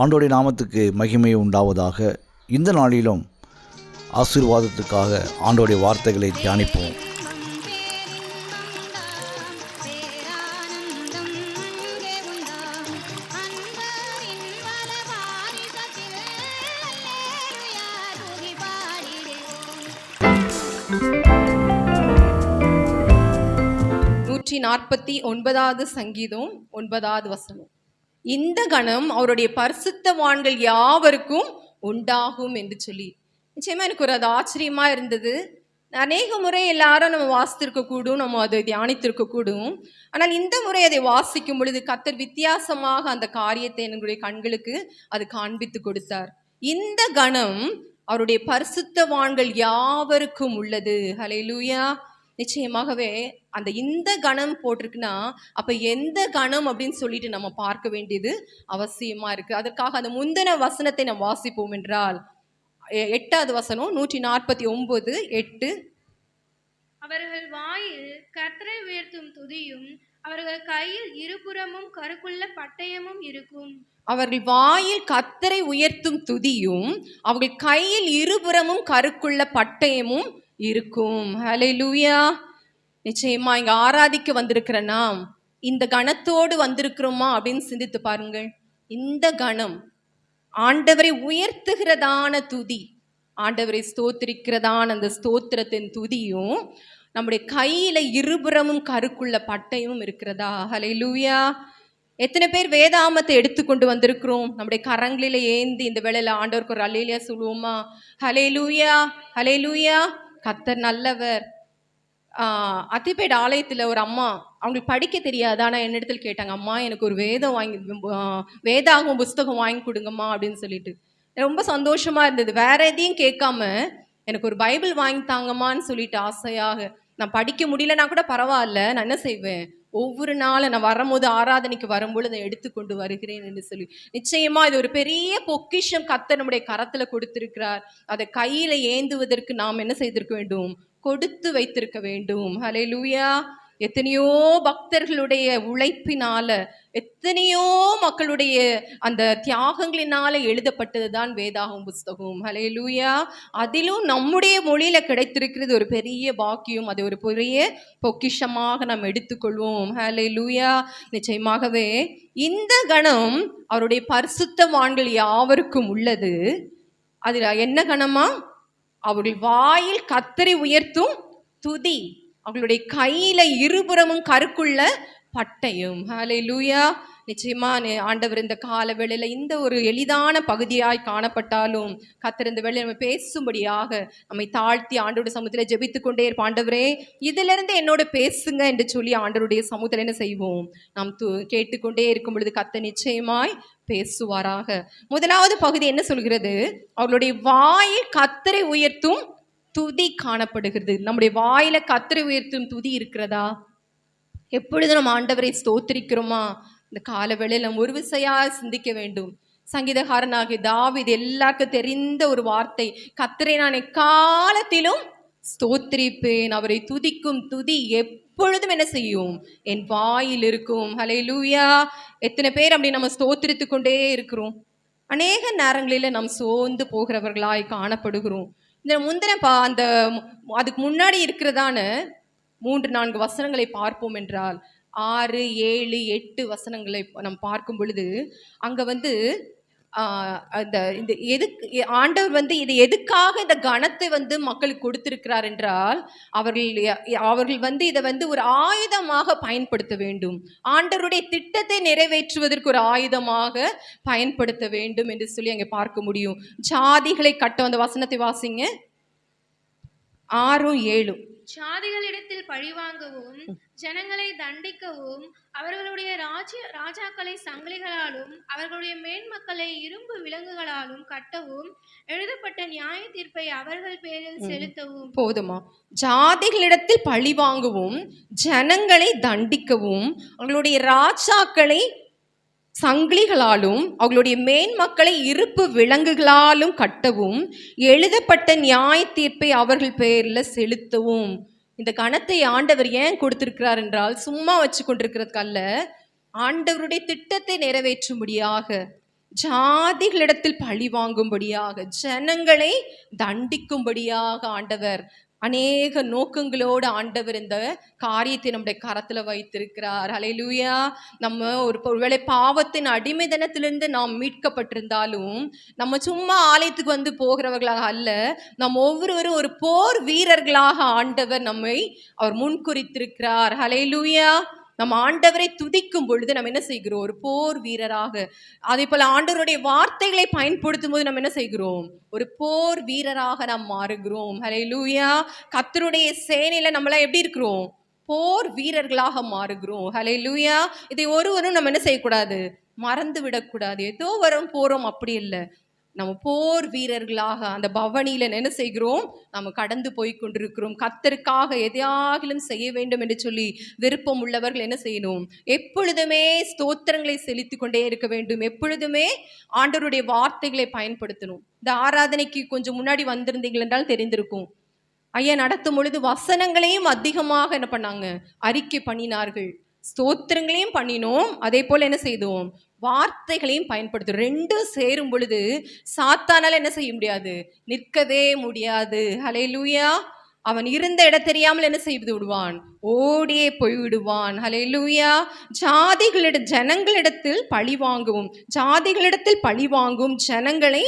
ஆண்டோடைய நாமத்துக்கு மகிமை உண்டாவதாக. இந்த நாளிலும் ஆசீர்வாதத்துக்காக ஆண்டோடைய வார்த்தைகளை தியானிப்போம். நூற்றி நாற்பத்தி ஒன்பதாவது சங்கீதம் ஒன்பதாவது வசனம். இந்த கணம் அவருடைய பரிசுத்தவான்கள் யாவருக்கும் உண்டாகும் என்று சொல்லி. நிச்சயமா எனக்கு ஒரு அது ஆச்சரியமா இருந்தது. அநேக முறை எல்லாரும் நம்ம வாசித்திருக்க கூடும் நம்ம அதை தியானித்திருக்க கூடும். ஆனால் இந்த முறை அதை வாசிக்கும் பொழுது கத்தர் வித்தியாசமாக அந்த காரியத்தை எங்களுடைய கண்களுக்கு அது காண்பித்து கொடுத்தார். இந்த கணம் அவருடைய பரிசுத்தவான்கள் யாவருக்கும் உள்ளது. ஹalleluya நிச்சயமாகவே அந்த இந்த கணம் போட்டிருக்குன்னா அப்ப எந்த கணம் அப்படின்னு சொல்லிட்டு நம்ம பார்க்க வேண்டியது அவசியமா இருக்கு. அதற்காக அந்த முந்தின வசனத்தை நாம் வாசிப்போம் என்றால் எட்டாவது வசனம் நூற்றி நாற்பத்தி ஒன்பது எட்டு. அவர்கள் வாயில் கர்த்தரை உயர்த்தும் துதியும் அவர்கள் கையில் இருபுறமும் கருக்குள்ள பட்டயமும் இருக்கும். அவர்கள் வாயில் கத்தரை உயர்த்தும் துதியும் அவர்கள் கையில் இருபுறமும் கருக்குள்ள பட்டயமும் இருக்கும். ஹalleluya நிச்சயமா இங்க ஆராதிக்க வந்திருக்கிற நாம் இந்த கணத்தோடு வந்திருக்கிறோமா அப்படின்னு சிந்தித்து பாருங்கள். இந்த கணம் ஆண்டவரை உயர்த்துகிறதான துதி ஆண்டவரை ஸ்தோத்திரிக்கிறதான அந்த ஸ்தோத்திரத்தின் துதியும் நம்முடைய கையில இருபுறமும் கருக்குள்ள பட்டையும் இருக்கிறதா? ஹalleluya எத்தனை பேர் வேதாமத்தை எடுத்துக்கொண்டு வந்திருக்கிறோம். நம்முடைய கரங்களில ஏந்தி இந்த வேளையில ஆண்டவருக்கு ஒரு அலேலியா சொல்லுவோமா? ஹலே லூயா ஹலே லூயா கத்தர் நல்லவர். ஆஹ் அத்திப்பேட் ஒரு அம்மா அவங்களுக்கு படிக்க தெரியாது. ஆனா என்னிடத்தில் கேட்டாங்க அம்மா எனக்கு ஒரு வேதம் வாங்கி வேதாகவும் புஸ்தகம் வாங்கி கொடுங்கம்மா அப்படின்னு சொல்லிட்டு. ரொம்ப சந்தோஷமா இருந்தது. வேற எதையும் கேட்காம எனக்கு ஒரு பைபிள் வாங்கி தாங்கம்மான்னு சொல்லிட்டு ஆசையாக நான் படிக்க முடியலனா கூட பரவாயில்ல நான் என்ன செய்வேன்? ஒவ்வொரு நாளும் நான் வரும்போது ஆராதனைக்கு வரும்பொழுது அதை எடுத்துக்கொண்டு வருகிறேன் என்று சொல்லி. நிச்சயமா இது ஒரு பெரிய பொக்கிஷம் கத்த நம்முடைய கரத்துல கொடுத்திருக்கிறார். அதை கையில ஏந்துவதற்கு நாம் என்ன செய்திருக்க வேண்டும்? கொடுத்து வைத்திருக்க வேண்டும். ஹalleluya எத்தனையோ பக்தர்களுடைய உழைப்பினால எத்தனையோ மக்களுடைய அந்த தியாகங்களினால எழுதப்பட்டது தான் வேதாகம் புஸ்தகம். லூயா அதிலும் நம்முடைய மொழியில கிடைத்திருக்கிறது ஒரு பெரிய பாக்கியம். அது ஒரு பெரிய பொக்கிஷமாக நாம் எடுத்துக்கொள்வோம். ஹalleluya நிச்சயமாகவே இந்த கணம் அவருடைய பரிசுத்த பரிசுத்தவான்கள் யாவருக்கும் உள்ளது. அதில் என்ன கணமா? அவர்கள் வாயில் கத்தரி உயர்த்தும் துதி. அவர்களுடைய கையில இருபுறமும் கருக்குள்ள பட்டயம். லூயா நிச்சயமா ஆண்டவர் இந்த கால வேளையில இந்த ஒரு எளிதான பகுதியாய் காணப்பட்டாலும் கத்தர் இந்த வேளையில நம்ம பேசும்படியாக நம்மை தாழ்த்தி ஆண்டோட சமூகத்தில் ஜெபித்து கொண்டே இருப்போம். ஆண்டவரே இதுல இருந்து என்னோட பேசுங்க என்று சொல்லி ஆண்டவருடைய சமூகத்தில் என்ன செய்வோம்? நாம் து கேட்டுக்கொண்டே இருக்கும் பொழுது கத்த நிச்சயமாய் பேசுவாராக. முதலாவது பகுதி என்ன சொல்கிறது? அவர்களுடைய வாயில் கத்தரை உயர்த்தும் துதி காணப்படுகிறது. நம்முடைய வாயில கத்தரை உயர்த்தும் துதி இருக்கிறதா? எப்பொழுது நம்ம ஆண்டவரை ஸ்தோத்திரிக்கிறோமா? இந்த கால வேளையில் நம்ம ஒரு விசையா சிந்திக்க வேண்டும். சங்கீதகாரனாகிய தாவீது எல்லாருக்கும் தெரிந்த ஒரு வார்த்தை கத்திரை நான் எக்காலத்திலும் ஸ்தோத்திரிப்பேன். அவரை துதிக்கும் துதி எப்பொழுதும் என்ன செய்யும்? என் வாயில் இருக்கும். ஹalleluya எத்தனை பேர் அப்படி நம்ம ஸ்தோத்திரித்து கொண்டே இருக்கிறோம். அநேக நேரங்களில் நாம் சோர்ந்து போகிறவர்களாய் காணப்படுகிறோம். இந்த முந்தின பா அந்த அதுக்கு முன்னாடி இருக்கிறதான மூன்று நான்கு வசனங்களை பார்ப்போம் என்றால் ஆறு ஏழு எட்டு வசனங்களை நாம் பார்க்கும் பொழுது அங்கே வந்து அந்த இந்த எதுக்கு ஆண்டவர் வந்து இது எதுக்காக இந்த கணத்தை வந்து மக்களுக்கு கொடுத்திருக்கிறார் என்றால் அவர்கள் அவர்கள் வந்து இதை வந்து ஒரு ஆயுதமாக பயன்படுத்த வேண்டும். ஆண்டவருடைய திட்டத்தை நிறைவேற்றுவதற்கு ஒரு ஆயுதமாக பயன்படுத்த வேண்டும் என்று சொல்லி அங்கே பார்க்க முடியும். ஜாதிகளை கட்ட அந்த வசனத்தை வாசிங்க. ஆறும் ஏழும். சாதிகளிடத்தில் பழிவாங்கவும் ஜனங்களை தண்டிக்கவும் அவர்களுடைய ராஜ்ய ராஜாக்களை சங்கிலிகளாலும் அவர்களுடைய மேன்மக்களை இரும்பு விலங்குகளாலும் கட்டவும் எழுதப்பட்ட நியாய தீர்ப்பை அவர்கள் பேரில் செலுத்தவும். போதுமா? ஜாதிகளிடத்தில் பழி வாங்கவும் ஜனங்களை தண்டிக்கவும் அவங்களுடைய ராஜாக்களை சங்கிலிகளாலும் அவர்களுடைய மேன்மக்களை இருப்பு விலங்குகளாலும் கட்டவும் எழுதப்பட்ட நியாய தீர்ப்பை அவர்கள் பெயரில் செலுத்தவும். இந்த கணத்தை ஆண்டவர் ஏன் கொடுத்திருக்கிறார் என்றால் சும்மா வச்சு கொண்டிருக்கிறதுக்கல்ல ஆண்டவருடைய திட்டத்தை நிறைவேற்றும்படியாக ஜாதிகளிடத்தில் பழி வாங்கும்படியாக ஜனங்களை தண்டிக்கும்படியாக ஆண்டவர் அநேக நோக்கங்களோடு ஆண்டவர் இந்த காரியத்தை நம்முடைய கரத்தில் வைத்திருக்கிறார். அலையிலூயா நம்ம ஒரு ஒருவேளை பாவத்தின் அடிமை தினத்திலிருந்து நாம் மீட்கப்பட்டிருந்தாலும் நம்ம சும்மா ஆலயத்துக்கு வந்து போகிறவர்களாக அல்ல நம் ஒவ்வொருவரும் ஒரு போர் வீரர்களாக ஆண்டவர் நம்மை அவர் முன்குறித்திருக்கிறார் அலையிலூயா நம்ம ஆண்டவரை துதிக்கும் பொழுது நம்ம என்ன செய்கிறோம்? ஒரு போர் வீரராக அதே போல ஆண்டவருடைய வார்த்தைகளை பயன்படுத்தும் போது நம்ம என்ன செய்கிறோம்? ஒரு போர் வீரராக நாம் மாறுகிறோம். ஹலை லூயா கத்தருடைய சேனையில நம்மளாம் எப்படி இருக்கிறோம்? போர் வீரர்களாக மாறுகிறோம். ஹalleluya இதை ஒருவரும் நம்ம என்ன செய்யக்கூடாது? மறந்து விடக்கூடாது ஏதோ வரும் போறோம் அப்படி இல்லை. நம்ம போர் வீரர்களாக அந்த பவனியில் என்ன செய்கிறோம்? நம்ம கடந்து போய் கொண்டிருக்கிறோம். கத்தருக்காக எதையாகிலும் செய்ய வேண்டும் என்று சொல்லி விருப்பம் உள்ளவர்கள் என்ன செய்யணும்? எப்பொழுதுமே ஸ்தோத்திரங்களை செலுத்தி கொண்டே இருக்க வேண்டும். எப்பொழுதுமே ஆண்டவருடைய வார்த்தைகளை பயன்படுத்தணும். இந்த ஆராதனைக்கு கொஞ்சம் முன்னாடி வந்திருந்தீங்கள் என்றால் தெரிந்திருக்கும். ஐயா நடத்தும் பொழுது வசனங்களையும் அதிகமாக என்ன பண்ணாங்க? அறிக்கை பண்ணினார்கள். ஸ்தோத்திரங்களையும் பண்ணினோம். அதே போல் என்ன செய்தோம்? வார்த்தைகளையும் பயன்படுத்தும் ரெண்டும் சேரும் பொழுது சாத்தானால் என்ன செய்ய முடியாது? நிற்கவே முடியாது. ஹalleluya அவன் இருந்த இடம் தெரியாமல் என்ன செய்து விடுவான்? ஓடியே போய்விடுவான். ஹலே லூயா ஜாதிகளிட ஜனங்களிடத்தில் பழி வாங்கவும் ஜாதிகளிடத்தில் பழி வாங்கும் ஜனங்களை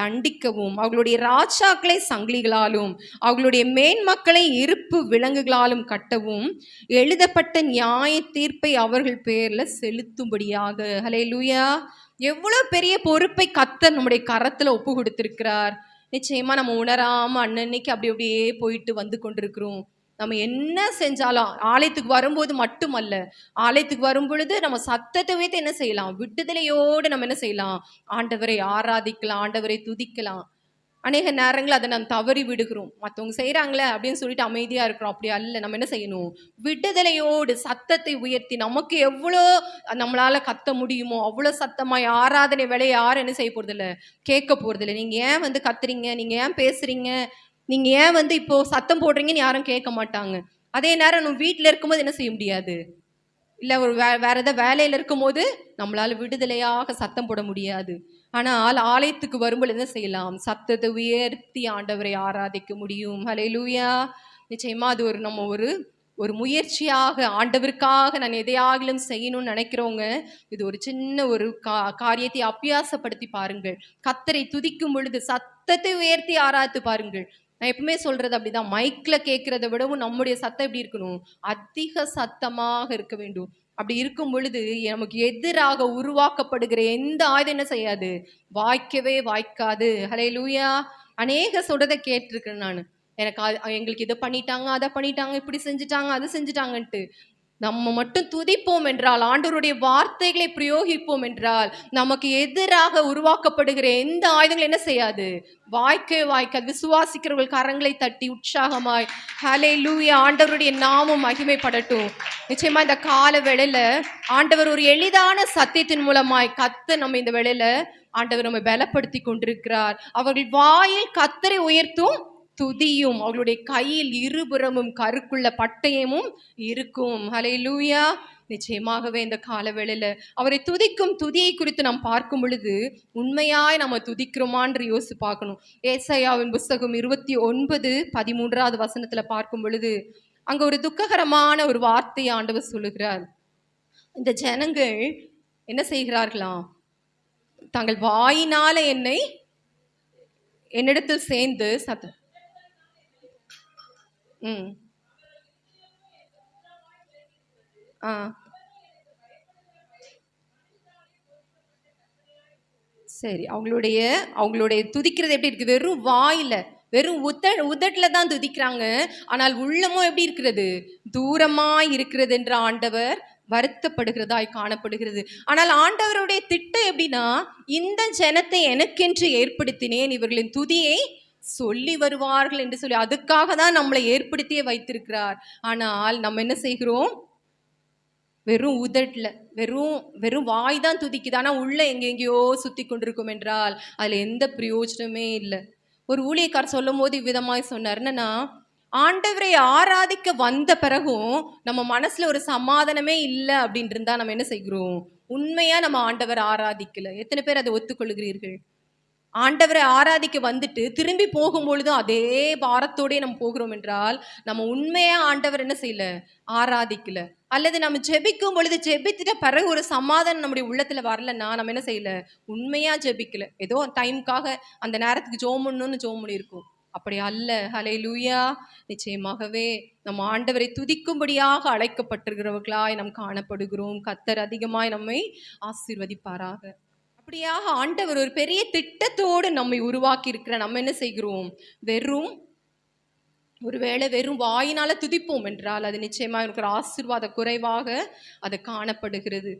தண்டிக்கவும் அவர்களுடைய ராஜாக்களை சங்கிலிகளாலும் அவர்களுடைய மேன்மக்களை இருப்பு விலங்குகளாலும் கட்டவும் எழுதப்பட்ட நியாய தீர்ப்பை அவர்கள் பேர்ல செலுத்தும்படியாக. ஹலே லூயா எவ்வளோ பெரிய பொறுப்பை கத்த நம்முடைய கரத்தில் ஒப்பு கொடுத்திருக்கிறார். நிச்சயமா நம்ம உணராம அன்னன்னைக்கு அப்படி அப்படியே போயிட்டு வந்து கொண்டிருக்கிறோம். நம்ம என்ன செஞ்சாலும் ஆலயத்துக்கு வரும்போது மட்டுமல்ல ஆலயத்துக்கு வரும் பொழுது நம்ம சத்தத்தை வைத்து என்ன செய்யலாம்? விடுதலையோடு நம்ம என்ன செய்யலாம்? ஆண்டவரை ஆராதிக்கலாம் ஆண்டவரை துதிக்கலாம். அநேக நேரங்கள் அதை நாம் தவறி விடுகிறோம். மற்றவங்க செய்கிறாங்களே அப்படின்னு சொல்லிட்டு அமைதியாக இருக்கிறோம். அப்படி அல்ல நம்ம என்ன செய்யணும்? விடுதலையோடு சத்தத்தை உயர்த்தி நமக்கு எவ்வளோ நம்மளால் கத்த முடியுமோ அவ்வளோ சத்தமாக ஆராதனை வேலையை யாரும் என்ன செய்ய போகிறதில்ல கேட்க போகிறதில்ல நீங்கள் ஏன் வந்து கத்துறீங்க? நீங்கள் ஏன் பேசுகிறீங்க நீங்கள் ஏன் வந்து இப்போது சத்தம் போடுறீங்கன்னு யாரும் கேட்க மாட்டாங்க. அதே நேரம் நம்ம வீட்டில் இருக்கும்போது என்ன செய்ய முடியாது? இல்லை ஒரு வே வேற எதாவது வேலையில் இருக்கும்போது நம்மளால் விடுதலையாக சத்தம் போட முடியாது. ஆனால் ஆலயத்துக்கு வரும்போது என்ன செய்யலாம்? சத்தத்தை உயர்த்தி ஆண்டவரை ஆராதிக்க முடியும். ஹலே லூயா நிச்சயமாக அது ஒரு நம்ம ஒரு ஒரு முயற்சியாக ஆண்டவருக்காக நான் எதையாகிலும் செய்யணும்னு நினைக்கிறவங்க இது ஒரு சின்ன ஒரு கா காரியத்தை அபியாசப்படுத்தி பாருங்கள். கத்தரை துதிக்கும் பொழுது சத்தத்தை உயர்த்தி ஆராய்த்து பாருங்கள். நான் எப்பவுமே சொல்றது அப்படிதான். மைக்ல கேட்கறத விடவும் நம்முடைய சத்தம் எப்படி இருக்கணும்? அதிக சத்தமாக இருக்க வேண்டும். அப்படி இருக்கும் பொழுது நமக்கு எதிராக உருவாக்கப்படுகிற எந்த ஆயுதம் என்ன செய்யாது? வாய்க்கவே வாய்க்காது. ஹலே லூயா அநேக சொல்றதை கேட்டிருக்கேன் நான். எனக்கு அது- எங்களுக்கு இதை பண்ணிட்டாங்க அதை பண்ணிட்டாங்க இப்படி செஞ்சுட்டாங்க அது செஞ்சுட்டாங்கன்ட்டு. நம்ம மட்டும் துதிப்போம் என்றால் ஆண்டவருடைய வார்த்தைகளை பிரயோகிப்போம் என்றால் நமக்கு எதிராக உருவாக்கப்படுகிற எந்த ஆயுதங்களும் என்ன செய்யாது? வாய்க்கவே வாய்க்க விசுவாசிக்கிறவர்கள் கரங்களை தட்டி உற்சாகமாய் ஹலே லூயா ஆண்டவருடைய நாமம் மகிமைப்படட்டும். நிச்சயமா இந்த கால வேளையில ஆண்டவர் ஒரு எளிதான சத்தியத்தின் மூலமாய் கத்த நம்ம இந்த வேளையில ஆண்டவர் நம்மை பலப்படுத்தி கொண்டிருக்கிறார். அவர்கள் வாயில் கத்தரை உயர்த்தும் துதியும் அவளுடைய கையில் இருபுறமும் கருக்குள்ள பட்டயமும் இருக்கும். ஹலே லூயா நிச்சயமாகவே இந்த காலவேளையில் அவரை துதிக்கும் துதியை குறித்து நாம் பார்க்கும் பொழுது உண்மையாய் நம்ம துதிக்கிறோமான்னு யோசிச்சு பார்க்கணும். ஏசையாவின் புஸ்தகம் இருபத்தி ஒன்பது பதிமூன்றாவது வசனத்தில் பார்க்கும் பொழுது அங்கே ஒரு துக்ககரமான ஒரு வார்த்தையை ஆண்டவர் சொல்லுகிறார். இந்த ஜனங்கள் என்ன செய்கிறார்களாம்? தங்கள் வாயினால என்னை என்னிடத்தில் சேர்ந்து சத்த ம். ஆ. சரி அவங்களுடைய அவங்களுடைய துதிக்கிறது எப்படி இருக்கு? வெறும் வாயில வெறும் உத உதட்டில் தான் துதிக்கிறாங்க. ஆனால் உள்ளமும் எப்படி இருக்கிறது? தூரமாய் இருக்கிறது என்ற ஆண்டவர் வருத்தப்படுகிறதாய் காணப்படுகிறது. ஆனால் ஆண்டவருடைய திட்டம் எப்படின்னா இந்த ஜனத்தை எனக்கென்று ஏற்படுத்தினேன் இவர்களின் துதியை சொல்லி வருவார்கள் என்று சொல்லி அதுக்காக தான் நம்மளை ஏற்படுத்தியே வைத்திருக்கிறார். ஆனால் நம்ம என்ன செய்கிறோம்? வெறும் உதட்டில் வெறும் வெறும் வாய் தான் துதிக்குது. ஆனால் உள்ள எங்கெங்கேயோ சுற்றி கொண்டிருக்கும் என்றால் அதில் எந்த பிரயோஜனமே இல்லை. ஒரு ஊழியக்கார் சொல்லும் போது இவ்விதமாக சொன்னார். என்னன்னா ஆண்டவரை ஆராதிக்க வந்த பிறகும் நம்ம மனசுல ஒரு சமாதானமே இல்லை அப்படின்ட்டு இருந்தால் நம்ம என்ன செய்கிறோம்? உண்மையா நம்ம ஆண்டவர் ஆராதிக்கல. எத்தனை பேர் அதை ஒத்துக்கொள்கிறீர்கள்? ஆண்டவரை ஆராதிக்க வந்துட்டு திரும்பி போகும்பொழுதும் அதே பாரத்தோடே நம்ம போகிறோம் என்றால் நம்ம உண்மையா ஆண்டவர் என்ன செய்யல? ஆராதிக்கல. அல்லது நம்ம ஜெபிக்கும் பொழுது ஜெபித்துட்ட பிறகு ஒரு சமாதானம் நம்முடைய உள்ளத்துல வரலன்னா நம்ம என்ன செய்யல? உண்மையா ஜெபிக்கல. ஏதோ டைமுக்காக அந்த நேரத்துக்கு ஜோம் பண்ணணும்னு ஜோம் பண்ணியிருக்கோம் அப்படி அல்ல. ஹலே லூயா நிச்சயமாகவே நம்ம ஆண்டவரை துதிக்கும்படியாக அழைக்கப்பட்டிருக்கிறவர்களாய் நாம் காணப்படுகிறோம். கத்தர் அதிகமாய் நம்மை ஆசீர்வதிப்பாராக. அப்படியாக ஆண்டவர் ஒரு பெரிய திட்டத்தோடு நம்மை உருவாக்கி இருக்கிற நம்ம என்ன செய்கிறோம்? வெறும் ஒருவேளை வெறும் வாயினால் துதிப்போம் என்றால் அது நிச்சயமாக இருக்கிற ஆசிர்வாத குறைவாக அது காணப்படுகிறது.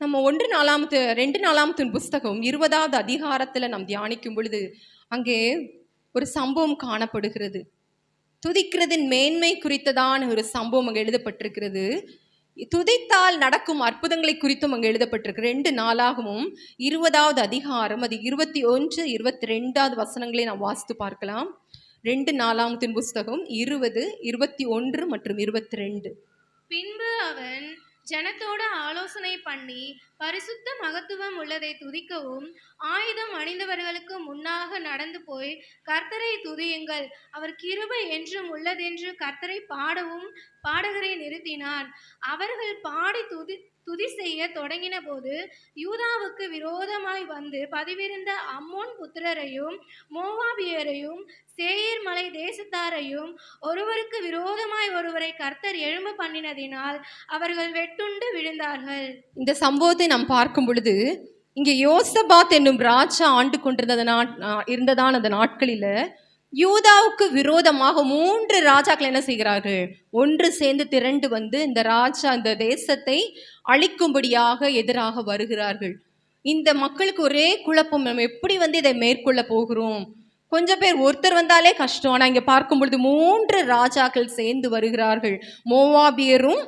நம்ம ஒன்று நாலாமத்து ரெண்டு நாலாமத்து புஸ்தகம் இருபதாவது அதிகாரத்தில் நாம் தியானிக்கும் பொழுது அங்கே ஒரு சம்பவம் காணப்படுகிறது. துதிக்கிறதின் மேன்மை குறித்ததான ஒரு சம்பவம் அங்கே எழுதப்பட்டிருக்கிறது. துதித்தால் நடக்கும் அற்புதங்களை குறித்தும் அங்கே எழுதப்பட்டிருக்கு. ரெண்டு நாளாகவும் இருபதாவது அதிகாரம் அது இருபத்தி ஒன்று இருபத்தி ரெண்டாவது வசனங்களை நாம் வாசித்து பார்க்கலாம். ரெண்டு நாலாமத்தின் புஸ்தகம் இருபது இருபத்தி ஒன்று மற்றும் இருபத்தி ரெண்டு பின்பு அவன் ஜனத்தோடு ஆலோசனை பண்ணி பரிசுத்த மகத்துவம் உள்ளதை துதிக்கவும் ஆயுதம் அணிந்தவர்களுக்கு முன்னாக நடந்து போய் கர்த்தரை துதியுங்கள். அவர் கிருபை என்றும் உள்ளதென்று கர்த்தரை பாடவும் பாடகரை நிறுத்தினான். அவர்கள் பாடி துதி துதி செய்ய தொடங்கின போது யூதாவுக்கு விரோதமாய் வந்து பதிவிருந்த அம்மோன் புத்திரரையும் மோவாபியரையும் சேயர் மலை தேசத்தாரையும் ஒருவருக்கு விரோதமாய் ஒருவரை கர்த்தர் எழும்பு பண்ணினதினால் அவர்கள் வெட்டுண்டு விழுந்தார்கள். இந்த சம்பவத்தை நாம் பார்க்கும் பொழுது இங்கே யோசபாத் என்னும் ராஜா ஆண்டு கொண்டிருந்த நாட் இருந்ததான அந்த நாட்களில் யூதாவுக்கு விரோதமாக மூன்று ராஜாக்கள் என்ன செய்கிறார்கள்? ஒன்று சேர்ந்து திரண்டு வந்து இந்த ராஜா இந்த தேசத்தை அழிக்கும்படியாக எதிராக வருகிறார்கள். இந்த மக்களுக்கு ஒரே குழப்பம் நம்ம எப்படி வந்து இதை மேற்கொள்ள போகிறோம்? கொஞ்சம் பேர் ஒருத்தர் வந்தாலே கஷ்டம். ஆனால் இங்கே பார்க்கும் பொழுது மூன்று ராஜாக்கள் சேர்ந்து வருகிறார்கள். மோவாபியரும்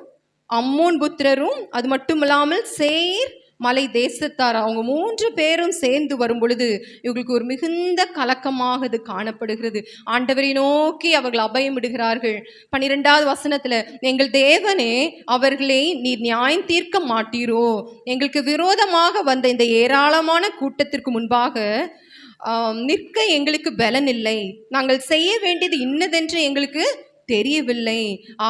அம்மோன் புத்திரரும் அது மட்டும் இல்லாமல் சேர் மலை தேசத்தார் அவங்க மூன்று பேரும் சேர்ந்து வரும் பொழுது இவங்களுக்கு ஒரு மிகுந்த கலக்கமாக அது காணப்படுகிறது. ஆண்டவரை நோக்கி அவர்கள் அபயமிடுகிறார்கள் பன்னிரெண்டாவது வசனத்துல எங்கள் தேவனே அவர்களை நீர் நியாயம் தீர்க்க மாட்டீரோ? எங்களுக்கு விரோதமாக வந்த இந்த ஏராளமான கூட்டத்திற்கு முன்பாக நிற்க எங்களுக்கு பலன் இல்லை நாங்கள் செய்ய வேண்டியது இன்னதென்று எங்களுக்கு தெரியவில்லை.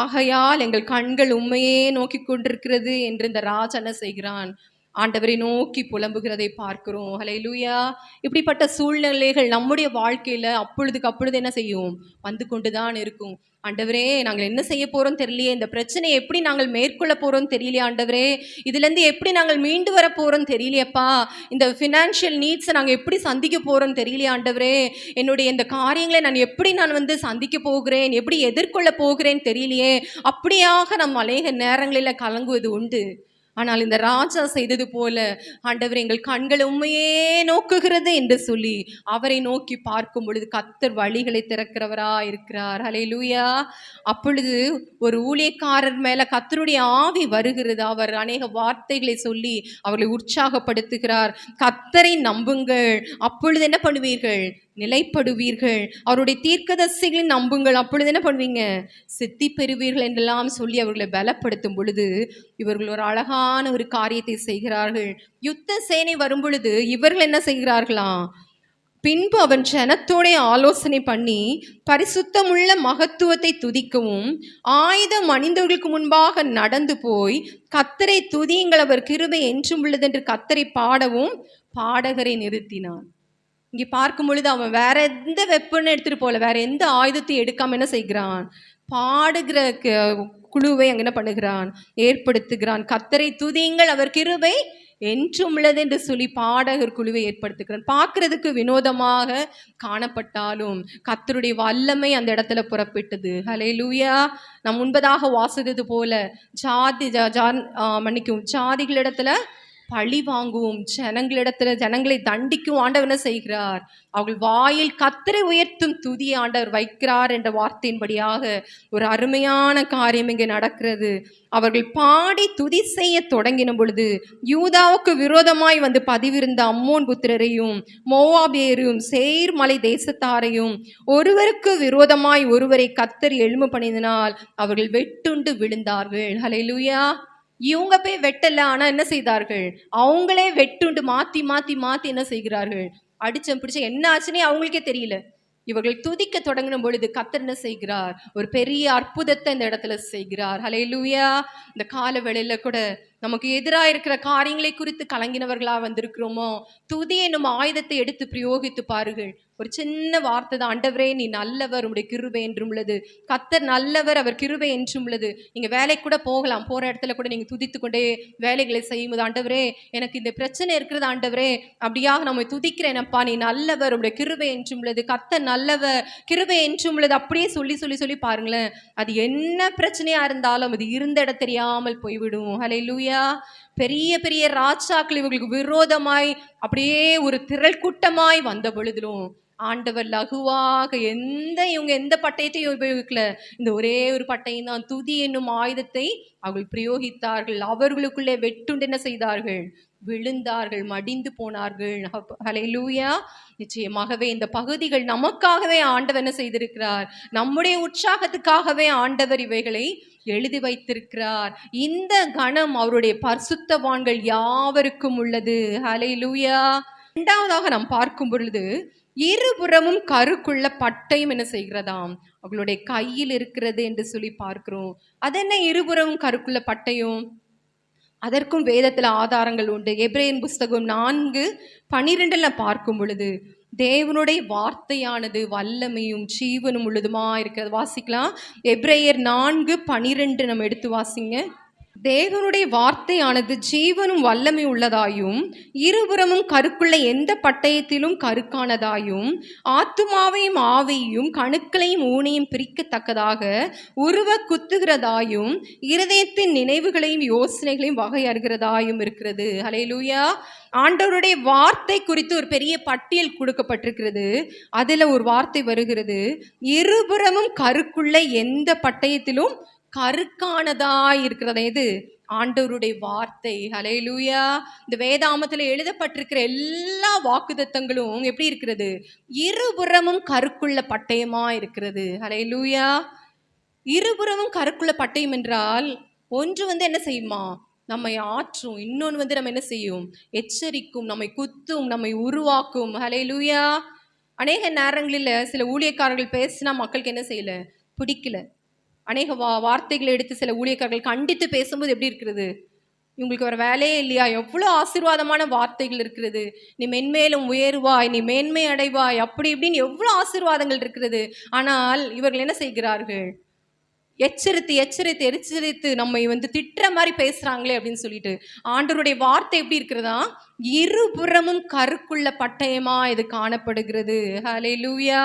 ஆகையால் எங்கள் கண்கள் உண்மையே நோக்கி கொண்டிருக்கிறது என்று இந்த ராஜா செய்கிறான். ஆண்டவரை நோக்கி புலம்புகிறதை பார்க்கிறோம். லூயா இப்படிப்பட்ட சூழ்நிலைகள் நம்முடைய வாழ்க்கையில் அப்பொழுதுக்கு அப்பொழுது என்ன செய்யும்? வந்து கொண்டுதான் இருக்கும். ஆண்டவரே நாங்கள் என்ன செய்ய போகிறோம் தெரியலையே? இந்த பிரச்சனையை எப்படி நாங்கள் மேற்கொள்ள போகிறோம் தெரியலையே ஆண்டவரே? இதுலேருந்து எப்படி நாங்கள் மீண்டு வர போகிறோம் தெரியலையப்பா? இந்த ஃபினான்ஷியல் நீட்ஸை நாங்கள் எப்படி சந்திக்க போகிறோம் தெரியலையே ஆண்டவரே? என்னுடைய இந்த காரியங்களை நான் எப்படி நான் வந்து சந்திக்க போகிறேன்? எப்படி எதிர்கொள்ள போகிறேன் தெரியலையே? அப்படியாக நம் அநேக நேரங்களில் கலங்குவது உண்டு. ஆனால் இந்த ராஜா செய்தது போல ஆண்டவர் எங்கள் கண்கள் உண்மையே நோக்குகிறது என்று சொல்லி அவரை நோக்கி பார்க்கும் பொழுது கத்தர் வழிகளை திறக்கிறவரா இருக்கிறார். ஹலே லூயா அப்பொழுது ஒரு ஊழியக்காரர் மேல கத்தருடைய ஆவி வருகிறது. அவர் அநேக வார்த்தைகளை சொல்லி அவர்களை உற்சாகப்படுத்துகிறார். கத்தரை நம்புங்கள். அப்பொழுது என்ன பண்ணுவீர்கள்? நிலைப்படுவீர்கள். அவருடைய தீர்க்கதரிசிகளை நம்புங்கள். அப்பொழுது என்ன பண்ணுவீங்க? சித்தி பெறுவீர்கள் என்றெல்லாம் சொல்லி அவர்களை பலப்படுத்தும் பொழுது இவர்கள் ஒரு அழகான ஒரு காரியத்தை செய்கிறார்கள். யுத்த சேனை வரும் பொழுது இவர்கள் என்ன செய்கிறார்களாம் பின்பு அவன் ஜனத்தோடைய ஆலோசனை பண்ணி பரிசுத்தமுள்ள மகத்துவத்தை துதிக்கவும் ஆயுதம் அணிந்தவர்களுக்கு முன்பாக நடந்து போய் கத்தரை துதியுங்கள். அவர் கிருபை என்றும் உள்ளதென்று கத்தரை பாடவும் பாடகரை நிறுத்தினான். இங்கே பார்க்கும் பொழுது அவன் வேற எந்த வெப்பன்னு எடுத்துகிட்டு போகல. வேற எந்த ஆயுதத்தையும் எடுக்காம என்ன செய்கிறான்? பாடுகிற க- குழுவை அங்கே என்ன பண்ணுகிறான்? ஏற்படுத்துகிறான். கத்தரை துதியுங்கள் அவர் கிருவை என்றும் உள்ளது என்று சொல்லி பாடகர் குழுவை ஏற்படுத்துகிறான். பார்க்கறதுக்கு வினோதமாக காணப்பட்டாலும் கத்தருடைய வல்லமை அந்த இடத்துல புறப்பட்டது. ஹலே லூயா நம் முன்பதாக வாசித்தது போல ஜாதி ஜா- ஜான் மன்னிக்கும் ஜாதிகளிடத்துல பழி வாங்குவோம். ஜனங்களிடத்துல ஜனங்களை தண்டிக்கும் ஆண்டவன செய்கிறார்? அவர்கள் வாயில் கத்தரை உயர்த்தும் துதியை ஆண்டவர் வைக்கிறார் என்ற வார்த்தையின்படியாக ஒரு அருமையான காரியம் இங்கே நடக்கிறது. அவர்கள் பாடி துதி செய்ய தொடங்கின பொழுது யூதாவுக்கு விரோதமாய் வந்து பதிவிருந்த அம்மோன் புத்திரரையும் மோவாபேரும் சேர் மலை தேசத்தாரையும் ஒருவருக்கு விரோதமாய் ஒருவரை கத்தர் எழும்பு பண்ணினால் அவர்கள் வெட்டுண்டு விழுந்தார்கள். ஹலை லூயா இவங்க போய் வெட்டல ஆனா என்ன செய்தார்கள்? அவங்களே வெட்டுண்டு மாத்தி மாத்தி மாத்தி என்ன செய்கிறார்கள்? அடிச்சம் பிடிச்ச என்ன ஆச்சுன்னே அவங்களுக்கே தெரியல. இவர்கள் துதிக்க தொடங்கின பொழுது கத்தர் என்ன செய்கிறார்? ஒரு பெரிய அற்புதத்தை இந்த இடத்துல செய்கிறார். ஹalleluya இந்த கால வேளையில கூட நமக்கு எதிராக இருக்கிற காரியங்களை குறித்து கலங்கினவர்களா வந்திருக்கிறோமோ? துதி என்னும் ஆயுதத்தை எடுத்து பிரயோகித்து பாருங்கள். ஒரு சின்ன வார்த்தை தான். ஆண்டவரே நீ நல்லவர். உடைய கிருபை என்றும் உள்ளது. கத்தர் நல்லவர் அவர் கிருபை என்றும் உள்ளது. நீங்க வேலைக்கு கூட போகலாம். போற இடத்துல கூட நீங்க துதித்து கொண்டே வேலைகளை செய்யும்போது ஆண்டவரே எனக்கு இந்த பிரச்சனை இருக்கிறது. ஆண்டவரே அப்படியாக நம்ம துதிக்கிறேனப்பா நீ நல்லவர். உடைய கிருபை என்றும் உள்ளது. கத்தர் நல்லவர். கிருபை என்றும் உள்ளது. அப்படியே சொல்லி சொல்லி சொல்லி பாருங்களேன். அது என்ன பிரச்சனையா இருந்தாலும் அது இருந்த இடம் தெரியாமல் போய்விடும். ஹலை லூயா பெரிய பெரிய ராஜாக்கள் இவங்களுக்கு விரோதமாய் அப்படியே ஒரு திரள் கூட்டமாய் வந்த பொழுதிலும் ஆண்டவர் லகுவாக எந்த இவங்க எந்த பட்டயத்தையும் உபயோகிக்கல. இந்த ஒரே ஒரு பட்டயம் தான். துதி என்னும் ஆயுதத்தை அவர்கள் பிரயோகித்தார்கள். அவர்களுக்குள்ளே வெட்டுண்டு என்ன செய்தார்கள்? விழுந்தார்கள் மடிந்து போனார்கள். லூயா நிச்சயமாகவே இந்த பகுதிகள் நமக்காகவே ஆண்டவர் என்ன செய்திருக்கிறார்? நம்முடைய உற்சாகத்துக்காகவே ஆண்டவர் இவைகளை எழுதி வைத்திருக்கிறார். இந்த கணம் அவருடைய பரிசுத்தவான்கள் யாவருக்கும் உள்ளது? ஹலை லூயா இரண்டாவதாக நாம் பார்க்கும் பொழுது இருபுறமும் கருக்குள்ள பட்டயம் என்ன செய்கிறதாம்? அவர்களுடைய கையில் இருக்கிறது என்று சொல்லி பார்க்கிறோம். அதென்ன இருபுறமும் கருக்குள்ள பட்டயம்? அதற்கும் வேதத்தில் ஆதாரங்கள் உண்டு. எப்ரேயன் புஸ்தகம் நான்கு பனிரெண்டில் பார்க்கும் பொழுது தேவனுடைய வார்த்தையானது வல்லமையும் ஜீவனும் உள்ளதுமா இருக்கிறது. வாசிக்கலாம். எப்ரேயர் நான்கு பனிரெண்டு நம்ம எடுத்து வாசிங்க. தேவனுடைய வார்த்தையானது ஜீவனும் வல்லமை உள்ளதாயும் இருபுறமும் கருக்குள்ள எந்த பட்டயத்திலும் கருக்கானதாயும் ஆத்துமாவையும் ஆவியையும் கணுக்களையும் ஊனையும் பிரிக்கத்தக்கதாக உருவ குத்துகிறதாயும் இருதயத்தின் நினைவுகளையும் யோசனைகளையும் வகையறுகிறதாயும் இருக்கிறது. ஹalleluya. ஆண்டவருடைய வார்த்தை குறித்து ஒரு பெரிய பட்டியல் கொடுக்கப்பட்டிருக்கிறது. அதில் ஒரு வார்த்தை வருகிறது. இருபுறமும் கருக்குள்ள எந்த பட்டயத்திலும் கருக்கானதாய் இருக்கிறது. இது ஆண்டவருடைய வார்த்தை. ஹalleluya இந்த வேதாமத்தில் எழுதப்பட்டிருக்கிற எல்லா வாக்குதத்தங்களும் எப்படி இருக்கிறது? இருபுறமும் கருக்குள்ள பட்டயமா இருக்கிறது. ஹalleluya இருபுறமும் கருக்குள்ள பட்டயம் என்றால் ஒன்று வந்து என்ன செய்யுமா? நம்மை ஆற்றும். இன்னொன்று வந்து நம்ம என்ன செய்யும்? எச்சரிக்கும். நம்மை குத்தும். நம்மை உருவாக்கும். ஹalleluya அநேக நேரங்களில் சில ஊழியக்காரர்கள் பேசினா மக்களுக்கு என்ன செய்யல? பிடிக்கல. அநேக வா வார்த்தைகளை எடுத்து சில ஊழியக்காரர்கள் கண்டித்து பேசும்போது எப்படி இருக்கிறது? இவங்களுக்கு ஒரு வேலையே இல்லையா? எவ்வளோ ஆசீர்வாதமான வார்த்தைகள் இருக்கிறது. நீ மென்மேலும் உயர்வாய் நீ மேன்மை அடைவாய் அப்படி இப்படின்னு எவ்வளோ ஆசீர்வாதங்கள் இருக்கிறது. ஆனால் இவர்கள் என்ன செய்கிறார்கள்? எச்சரித்து எச்சரித்து எச்சரித்து நம்மை வந்து திட்டுற மாதிரி பேசுகிறாங்களே அப்படின்னு சொல்லிட்டு ஆண்டவருடைய வார்த்தை எப்படி இருக்கிறதா? இருபுறமும் கருக்குள்ள பட்டயமா இது காணப்படுகிறது. ஹலே லூயா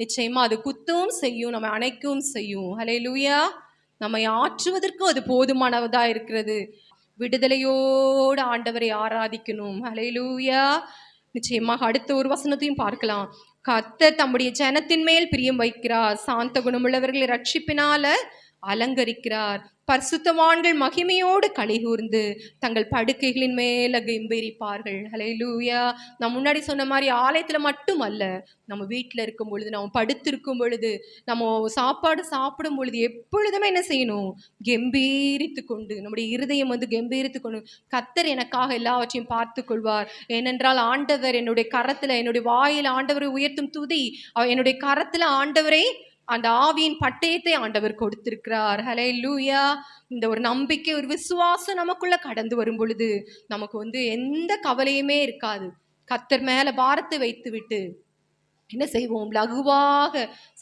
நிச்சயமா அது குத்தவும் செய்யும் நம்ம அணைக்கவும் செய்யும். ஹலே லூயா நம்மை ஆற்றுவதற்கும் அது போதுமானதா இருக்கிறது. விடுதலையோடு ஆண்டவரை ஆராதிக்கணும். ஹலே லூயா நிச்சயமாக அடுத்த ஒரு வசனத்தையும் பார்க்கலாம். கர்த்தர் தம்முடைய ஜனத்தின் மேல் பிரியம் வைக்கிறார். சாந்த குணமுள்ளவர்களை ரட்சிப்பினால அலங்கரிக்கிறார். பரிசுத்தவான்கள் மகிமையோடு கலிகூர்ந்து தங்கள் படுக்கைகளின் மேல அலை லூயா நான் முன்னாடி சொன்ன மாதிரி ஆலயத்துல மட்டும் அல்ல நம்ம வீட்டில் இருக்கும் பொழுது நம்ம படுத்திருக்கும் பொழுது நம்ம சாப்பாடு சாப்பிடும் பொழுது எப்பொழுதுமே என்ன செய்யணும்? கம்பீரித்து கொண்டு நம்முடைய இருதயம் வந்து கம்பீரித்து கொண்டு கத்தர் எனக்காக எல்லாவற்றையும் பார்த்து கொள்வார். ஏனென்றால் ஆண்டவர் என்னுடைய கரத்துல என்னுடைய வாயில் ஆண்டவரை உயர்த்தும் துதி என்னுடைய கரத்துல ஆண்டவரை அந்த ஆவியின் பட்டயத்தை ஆண்டவர் கொடுத்திருக்கிறார். ஹலே லூயா இந்த ஒரு நம்பிக்கை ஒரு விசுவாசம் நமக்குள்ள கடந்து வரும் பொழுது நமக்கு வந்து எந்த கவலையுமே இருக்காது. கத்தர் மேல பாரத்தை வைத்து விட்டு என்ன செய்வோம்? லகுவாக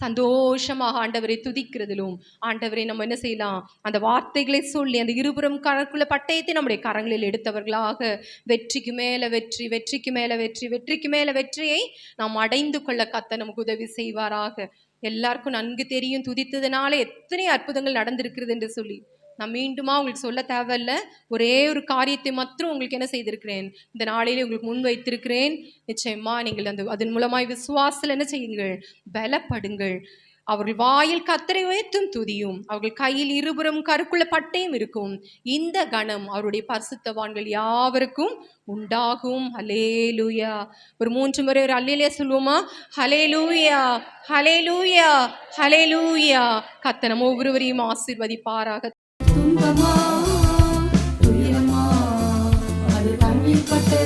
சந்தோஷமாக ஆண்டவரை துதிக்கிறதிலும் ஆண்டவரை நம்ம என்ன செய்யலாம்? அந்த வார்த்தைகளை சொல்லி அந்த இருபுறம் கரக்குள்ள பட்டயத்தை நம்முடைய கரங்களில் எடுத்தவர்களாக வெற்றிக்கு மேல வெற்றி வெற்றிக்கு மேல வெற்றி வெற்றிக்கு மேல வெற்றியை நாம் அடைந்து கொள்ள கத்த நமக்கு உதவி செய்வாராக. எல்லாருக்கும் நன்கு தெரியும் துதித்ததுனால எத்தனை அற்புதங்கள் நடந்திருக்கிறது என்று சொல்லி. நான் மீண்டுமா உங்களுக்கு சொல்ல தேவையில்ல. ஒரே ஒரு காரியத்தை மாத்திரம் உங்களுக்கு என்ன செய்திருக்கிறேன். இந்த நாளிலே உங்களுக்கு முன் வைத்திருக்கிறேன். நிச்சயமா நீங்கள் அந்த அதன் மூலமாய் விசுவாசத்தில் என்ன செய்யுங்கள்? பலப்படுங்கள். அவர்கள் வாயில் கத்தரை உயர்த்தும் துதியும் அவர்கள் கையில் இருபுறம் கருக்குள்ள பட்டையும் இருக்கும். இந்த கணம் அவருடைய பரிசுத்தவான்கள் யாவருக்கும் உண்டாகும். ஹலேலூயா ஒரு மூன்று முறை ஒரு அல்லையிலே சொல்லுவோமா? ஹலேலூயா ஹலேலூயா ஹலேலூயா கத்தனம் ஒவ்வொருவரையும் ஆசிர்வதிப்பாராக. துன்பமா பட்ட